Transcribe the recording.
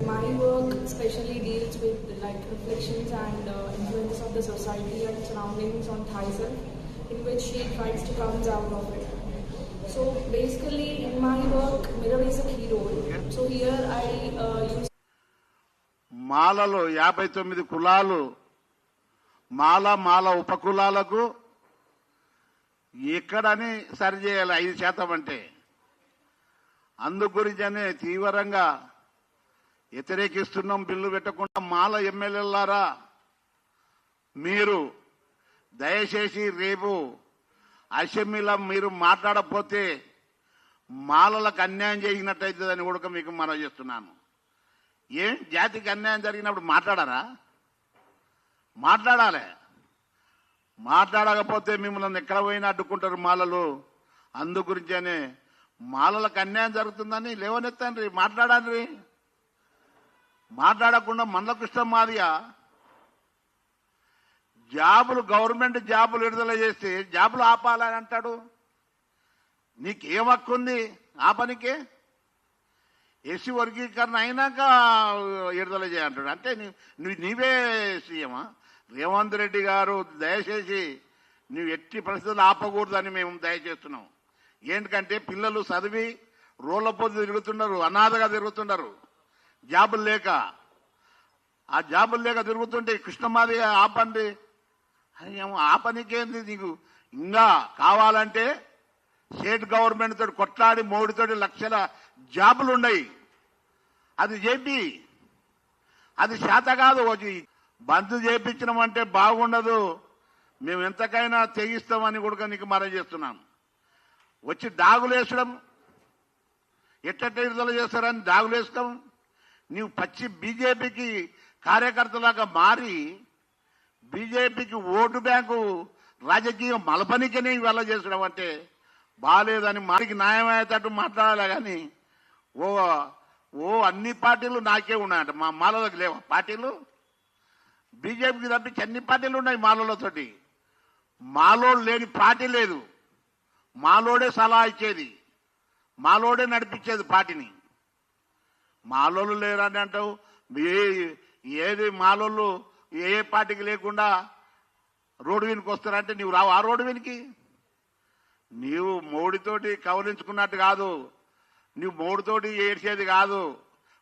My work especially deals with like reflections and uh, influences of the society and surroundings on Thyself, in which she tries to come out of it. So basically, in my work, mirror is a key role. So here I uh, use మాలలో యాభై తొమ్మిది కులాలు మాల మాల ఉపకులాలకు ఎక్కడని సరిచేయాలి ఐదు శాతం అంటే అందు గురించి తీవ్రంగా వ్యతిరేకిస్తున్నాం బిల్లు పెట్టకుండా మాల ఎమ్మెల్యేలారా? మీరు దయచేసి రేపు అసెంబ్లీలో మీరు మాట్లాడకపోతే మాలలకు అన్యాయం చేసినట్టయితుందని కూడా మీకు మనం చేస్తున్నాను. ఏం? జాతికి అన్యాయం జరిగినప్పుడు మాట్లాడారా? మాట్లాడాలి. మాట్లాడకపోతే మిమ్మల్ని ఎక్కడ పోయినా అడ్డుకుంటారు మాలలు. అందు గురించనే మాలలకు అన్యాయం జరుగుతుందని లేవనెత్తండి మాట్లాడండి మాట్లాడకుండా మండలకృష్ణ మాదియ జాబులు గవర్నమెంట్ జాబులు విడుదల చేస్తే జాబులు ఆపాలని అంటాడు. నీకేం హక్కు ఉంది ఆ ఎస్సీ వర్గీకరణ అయినాక విడుదల చేయంటాడు అంటే నువ్వు నీవే సీఎమా? రేవంత్ రెడ్డి గారు దయచేసి నువ్వు ఎట్టి పరిస్థితులు ఆపకూడదని మేము దయచేస్తున్నాం. ఏంటంటే పిల్లలు చదివి రోళ్ళ పొద్దు తిరుగుతున్నారు అనాథగా తిరుగుతున్నారు. జాబులు లేక. ఆ జాబులు లేక తిరుగుతుంటే కృష్ణమాది ఆపండి. అని ఏమో ఆ పనికేంది నీకు? ఇంకా కావాలంటే స్టేట్ గవర్నమెంట్ తోటి కొట్లాడి మోడీతోటి లక్షల జాబులు ఉన్నాయి. అది చెప్పి అది శాత కాదు బంద్ చేపించడం అంటే బాగుండదు. మేము ఎంతకైనా తెగిస్తామని కూడా నీకు మనం చేస్తున్నాం వచ్చి డాగులేసడం ఎట్ట విడుదల చేస్తారని డాగులేస్తాం నీవు పచ్చి బీజేపీకి కార్యకర్తలాగా మారి బీజేపీకి ఓటు బ్యాంకు రాజకీయం మలపనికనే వెళ్ళ చేసడం అంటే బాగాలేదని మారికి న్యాయమయ్యేటట్టు మాట్లాడాలి కానీ ఓ ఓ అన్ని పార్టీలు నాకే ఉన్నాయంట. మా మాలలోకి లేవా? పార్టీలు? బీజేపీకి తప్పించి అన్ని పార్టీలు ఉన్నాయి మాలలతోటి మాలోడు లేని పార్టీ లేదు. మాలోడే సలహా ఇచ్చేది. మాలోడే నడిపించేది పార్టీని. మాలోళ్ళు లేరని అంటావు? ఏ ఏది మాలోళ్ళు ఏ ఏ పార్టీకి లేకుండా రోడ్డు వెనుక వస్తారంటే నీవు రావు ఆ రోడ్డు వెనికి నీవు మోడీతోటి కవలించుకున్నట్టు కాదు. నువ్వు మోడీతోటి ఏడ్చేది కాదు.